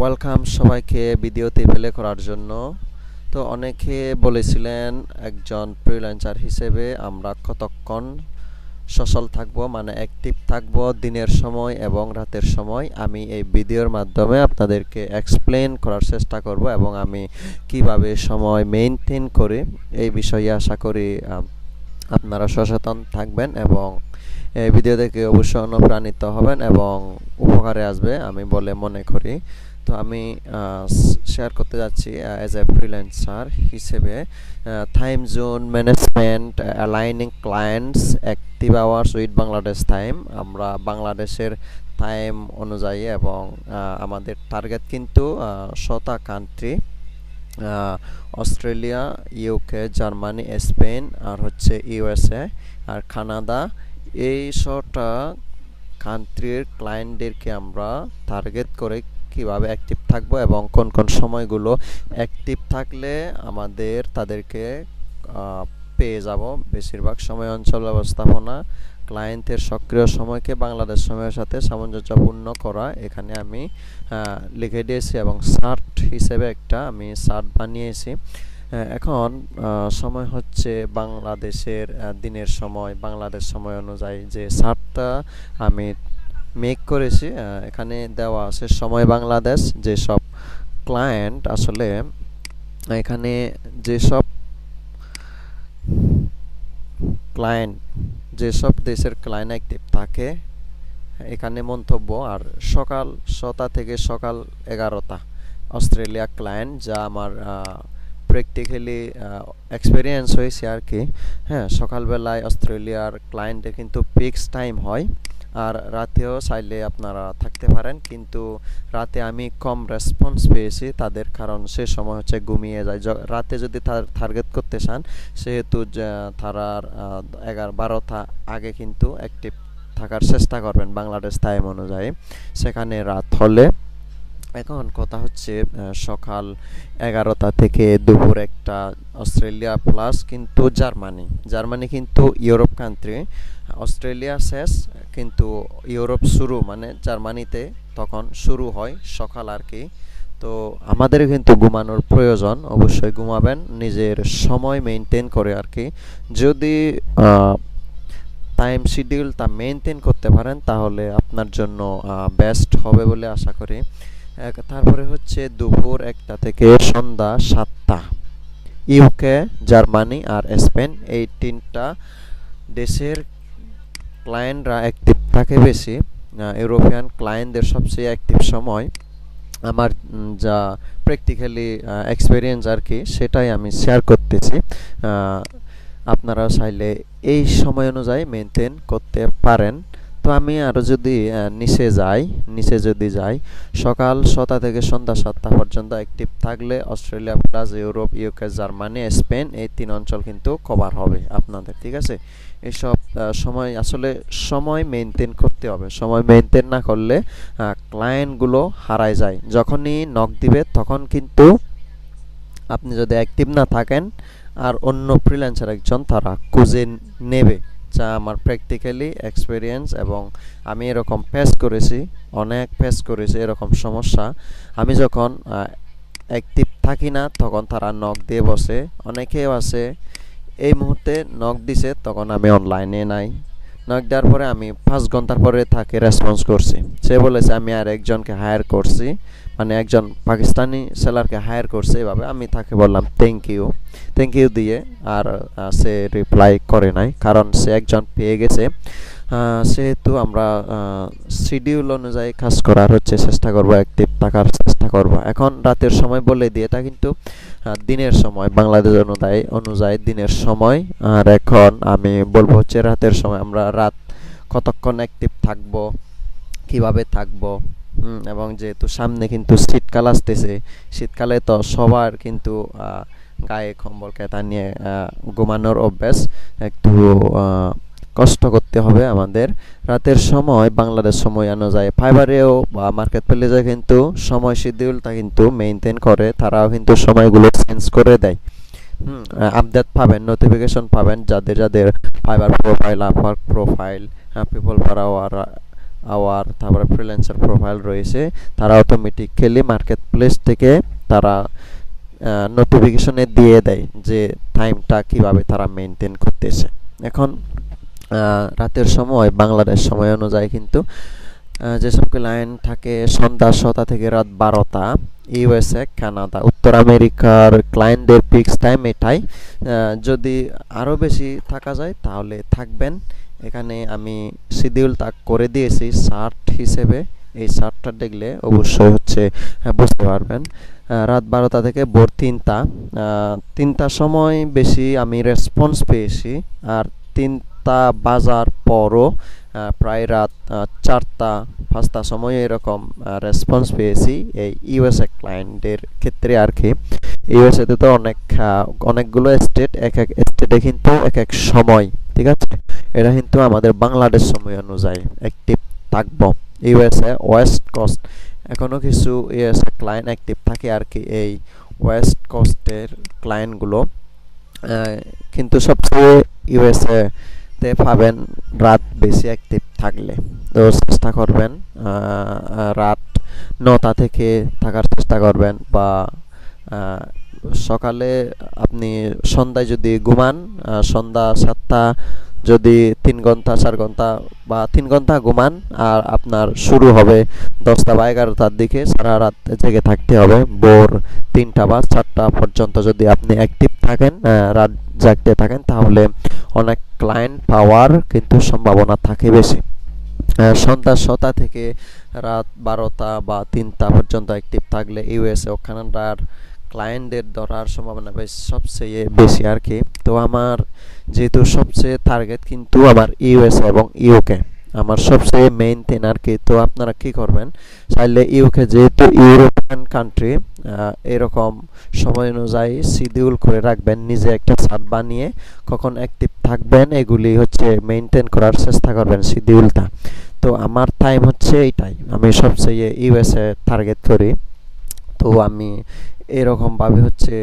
Welcome সবাইকে ভিডিওতে play করার জন্য। তো অনেকে বলেছিলেন, একজন ফ্রিল্যান্সার হিসেবে আমরা কতক্ষণ সচল থাকব মানে অ্যাক্টিভ থাকব দিনের সময় এবং রাতের সময়। আমি এই ভিডিওর মাধ্যমে আপনাদেরকে এক্সপ্লেন করার চেষ্টা করব এবং আমি কীভাবে সময় মেনটেন করি, এই বিষয়ে আশা করি আপনারা সচেতন থাকবেন এবং এই ভিডিও দেখে অবশ্যই অনুপ্রাণিত হবেন এবং উপকারে আসবে আমি বলে মনে করি। তো আমি শেয়ার করতে যাচ্ছি অ্যাজ এ ফ্রিল্যান্সার হিসেবে time zone management aligning clients active hours with Bangladesh time আমরা বাংলাদেশের টাইম অনুযায়ী এবং আমাদের টার্গেট কিন্তু শতা country Australia UK Germany Spain আর হচ্ছে ইউএসএ আর কানাডা এই ছটা কান্ট্রির ক্লায়েন্টদেরকে আমরা টার্গেট করে কীভাবে অ্যাক্টিভ থাকব এবং কোন কোন সময়গুলো অ্যাক্টিভ থাকলে আমাদের তাদেরকে পেয়ে যাব। বেশিরভাগ সময় অঞ্চল ব্যবস্থাপনা ক্লায়েন্টের সক্রিয় সময়কে বাংলাদেশ সময়ের সাথে সামঞ্জস্যপূর্ণ করা। এখানে আমি লিখে দিয়েছি এবং সার্ট হিসেবে একটা আমি সার্ট বানিয়েছি। এখন সময় হচ্ছে বাংলাদেশের দিনের সময়। বাংলাদেশ সময় অনুযায়ী যে সার্টটা আমি মেক করেছি এখানে দেওয়া আছে সময় বাংলাদেশ, যেসব ক্লায়েন্ট আসলে, এখানে যেসব ক্লায়েন্ট যেসব দেশের ক্লায়েন্ট অ্যাক্টিভ থাকে, এখানে মন্তব্য, আর সকাল ছটা থেকে সকাল এগারোটা অস্ট্রেলিয়া ক্লায়েন্ট যা আমার প্র্যাকটিক্যালি এক্সপিরিয়েন্স হয়েছে আর কি। হ্যাঁ সকালবেলায় অস্ট্রেলিয়ার ক্লায়েন্টে কিন্তু ফিক্স টাইম হয়। আর রাতেও চাইলে আপনারা থাকতে পারেন, কিন্তু রাতে আমি কম রেসপন্স পেয়েছি তাদের, কারণ সে সময় হচ্ছে ঘুমিয়ে যায়। রাতে যদি তার টার্গেট করতে চান, সেহেতু তারার এগারো, বারোটা আগে কিন্তু অ্যাক্টিভ থাকার চেষ্টা করবেন বাংলাদেশ টাইম অনুযায়ী। সেখানে রাত হলে। এখন কথা হচ্ছে সকাল এগারোটা থেকে দুপুর একটা অস্ট্রেলিয়া প্লাস কিন্তু জার্মানি। জার্মানি কিন্তু ইউরোপ কান্ট্রি অস্ট্রেলিয়া শেষ কিন্তু ইউরোপ শুরু মানে জার্মানিতে তখন শুরু হয় সকাল আর কি। তো আমাদের কিন্তু ঘুমানোর প্রয়োজন, অবশ্যই ঘুমাবেন, নিজের সময় মেনটেন করে আর কি। যদি টাইম শিডিউলটা মেনটেন করতে পারেন, তাহলে আপনার জন্য বেস্ট হবে বলে আশা করি। তারপরে হচ্ছে দুপুর একটা থেকে সন্ধ্যা সাতটা। ইউকে জার্মানি আর স্পেন এই তিনটা দেশের ক্লায়েন্টরা অ্যাক্টিভ থাকে বেশি ইউরোপিয়ান ক্লায়েন্টদের সবচেয়ে অ্যাক্টিভ সময় আমার যা প্র্যাকটিক্যালি এক্সপিরিয়েন্স আর কি, সেটাই আমি শেয়ার করতেছি। আপনারা চাইলে এই সময় অনুযায়ী মেনটেন করতে পারেন। তো আমি আরও যদি নিচে যাই, নিচে যদি যাই, সকাল ছটা থেকে সন্ধ্যা সাতটা পর্যন্ত অ্যাক্টিভ থাকলে Australia plus Europe UK Germany, Spain এই তিন অঞ্চল কিন্তু কভার হবে আপনাদের, ঠিক আছে? এসব সময়, আসলে সময় মেনটেন করতে হবে। সময় মেনটেন না করলে ক্লায়েন্টগুলো হারায় যায়। যখনই নক দিবে, তখন কিন্তু আপনি যদি অ্যাক্টিভ না থাকেন, আর অন্য ফ্রিল্যান্সার একজন তারা খুঁজে নেবে। যা আমার প্র্যাকটিক্যালি এক্সপিরিয়েন্স এবং আমি এরকম ফেস করেছি, অনেক ফেস করেছি এরকম সমস্যা। আমি যখন অ্যাক্টিভ থাকি না, তখন তারা নখ দিয়ে বসে। অনেকেও আছে, এই মুহূর্তে নখ দিছে, তখন আমি অনলাইনে নাই। নক দেওয়ার পরে আমি পাঁচ ঘণ্টার পরে তাকে রেসপন্স করছি। সে বলেছে, আমি আর একজনকে হায়ার করছি। মানে একজন পাকিস্তানি সেলারকে হায়ার করছে এভাবে। আমি তাকে বললাম থ্যাংক ইউ থ্যাংক ইউ দিয়ে আর সে রিপ্লাই করে নাই। কারণ সে একজন পেয়ে গেছে। সেহেতু আমরা শিডিউল অনুযায়ী কাজ করার হচ্ছে, চেষ্টা করব অ্যাক্টিভ থাকার চেষ্টা করব। এখন রাতের সময় বলে দিয়ে এটা কিন্তু দিনের সময়, বাংলাদেশ অনুযায়ী অনুযায়ী দিনের সময়। আর এখন আমি বলব হচ্ছে রাতের সময়, আমরা রাত কতক্ষণ অ্যাক্টিভ থাকব, কীভাবে থাকব এবং যেহেতু সামনে কিন্তু শীতকাল আসতেছে, শীতকালে তো সবার কিন্তু গায়ে কম্বল কেতা নিয়ে ঘুমানোর অভ্যাস। একটু কষ্ট করতে হবে আমাদের। রাতের সময়, বাংলাদেশ সময় অনুযায়ী ফাইবারেও বা মার্কেট প্লেসে কিন্তু সময় শিডিউলটা কিন্তু মেনটেন করে। তারাও কিন্তু সময়গুলো চেঞ্জ করে দেয়। আপডেট পাবেন নোটিফিকেশন পাবেন যাদের যাদের Fiverr profile Upwork profile people per hour hour তারপরে ফ্রিল্যান্সার প্রোফাইল রয়েছে, তারা অটোমেটিক্যালি মার্কেট প্লেস থেকে তারা নোটিফিকেশনে দিয়ে দেয় যে টাইমটা কীভাবে তারা মেনটেন করতেছে। এখন রাতের সময়, বাংলাদেশ সময় অনুযায়ী কিন্তু যেসব ক্লায়েন্ট থাকে সন্ধ্যা ছটা থেকে রাত বারোটা ইউএসএ কানাডা উত্তর আমেরিকার ক্লায়েন্টদের ফিক্স টাইম এটাই। যদি আরও বেশি থাকা যায় তাহলে থাকবেন। এখানে আমি শিডিউল তাক করে দিয়েছি শার্ট হিসেবে। এই শার্টটা দেখলে অবশ্যই হচ্ছে বুঝতে পারবেন। রাত বারোটা থেকে ভোর তিনটা। তিনটার সময় বেশি আমি রেসপন্স পেয়েছি, আর তিনটা বাজার পরও প্রায় রাত চারটা, পাঁচটা সময় এরকম রেসপন্স পেয়েছি এই ইউএসএ ক্লায়েন্টের ক্ষেত্রে আর কি। ইউএসএতে তো অনেক অনেকগুলো স্টেট এক এক স্টেটে কিন্তু এক এক সময়, ঠিক আছে? এটা কিন্তু আমাদের বাংলাদেশ সময় অনুযায়ী অ্যাক্টিভ থাকব। ইউএসএ ওয়েস্ট কোস্ট এখনও কিছু ইউএসএ ক্লায়েন্ট অ্যাক্টিভ থাকে আর কি এই ওয়েস্ট কোস্টের ক্লায়েন্টগুলো কিন্তু সবচেয়ে ইউএসএ তে পাবেন রাত বেশি অ্যাক্টিভ থাকলে। তো চেষ্টা করবেন রাত নটা থেকে থাকার চেষ্টা করবেন বা সকালে আপনি সন্ধ্যায় যদি ঘুমান সন্ধ্যা সাতটা যদি তিন ঘণ্টা, চার ঘণ্টা বা তিন ঘণ্টা ঘুমান আর আপনার শুরু হবে দশটা বা এগারোটার দিকে, সারা রাত জেগে থাকতে হবে। ভোর তিনটা বা চারটা পর্যন্ত যদি আপনি অ্যাক্টিভ থাকেন রাত জাগতে থাকেন, তাহলে অনেক ক্লায়েন্ট পাওয়ার কিন্তু সম্ভাবনা থাকে বেশি। সন্ধ্যা ছটা থেকে রাত বারোটা বা তিনটা পর্যন্ত অ্যাক্টিভ থাকলে ইউএসএ ও কানাডার ক্লায়েন্টদের ধরার সম্ভাবনা সবচেয়ে বেশি আর কি। তো আমার যেহেতু সবচেয়ে টার্গেট কিন্তু আমার ইউএসএ এবং ইউকে আমার সবচেয়ে মেইন থিং আর কি। তো আপনারা কি করবেন? চাইলে ইউকে যেহেতু ইউরোপিয়ান কান্ট্রি এরকম সময় অনুযায়ী শিডিউল করে রাখবেন, নিজে একটা সাত বানিয়ে কখন অ্যাক্টিভ থাকবেন, এগুলি হচ্ছে মেনটেন করার চেষ্টা করবেন শিডিউলটা তো আমার টাইম হচ্ছে এইটাই। আমি সবচেয়ে ইউএসএ টার্গেট করি। তো আমি এরকমভাবে হচ্ছে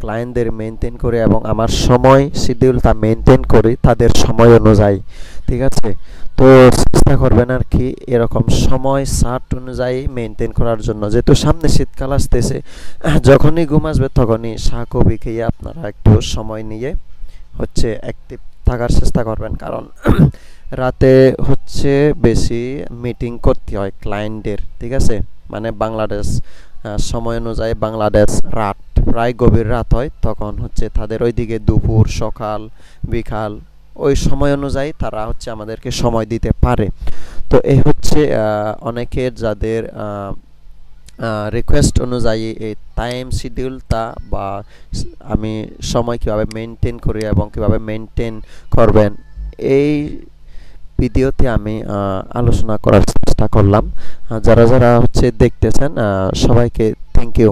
ক্লায়েন্টদের মেনটেন করে এবং আমার সময় শিডিউলটা মেনটেন করি, তাদের সময় অনুযায়ী, ঠিক আছে? তো চেষ্টা করবেন আর কি এরকম সময় সার্ট অনুযায়ী মেনটেন করার জন্য। যেহেতু সামনে শীতকাল আসতেছে, যখনই ঘুম আসবে তখনই কবি খেয়ে আপনারা একটু সময় নিয়ে হচ্ছে অ্যাক্টিভ থাকার চেষ্টা করবেন। কারণ রাতে হচ্ছে বেশি মিটিং করতে হয় ক্লায়েন্টের ঠিক আছে? মানে বাংলাদেশ সময় অনুযায়ী বাংলাদেশ রাত প্রায় গভীর রাত হয়, তখন হচ্ছে তাদের ওইদিকে দুপুর, সকাল, বিকাল, ওই সময় অনুযায়ী তারা হচ্ছে আমাদেরকে সময় দিতে পারে। তো এই হচ্ছে অনেকের যাদের রিকোয়েস্ট অনুযায়ী এই টাইম শিডিউলটা বা আমি সময় কীভাবে মেনটেন করি এবং কীভাবে মেনটেন করবেন, এই ভিডিওতে আমি আলোচনা করার চেষ্টা করলাম। যারা যারা হচ্ছে দেখতেছেন সবাইকে থ্যাংক ইউ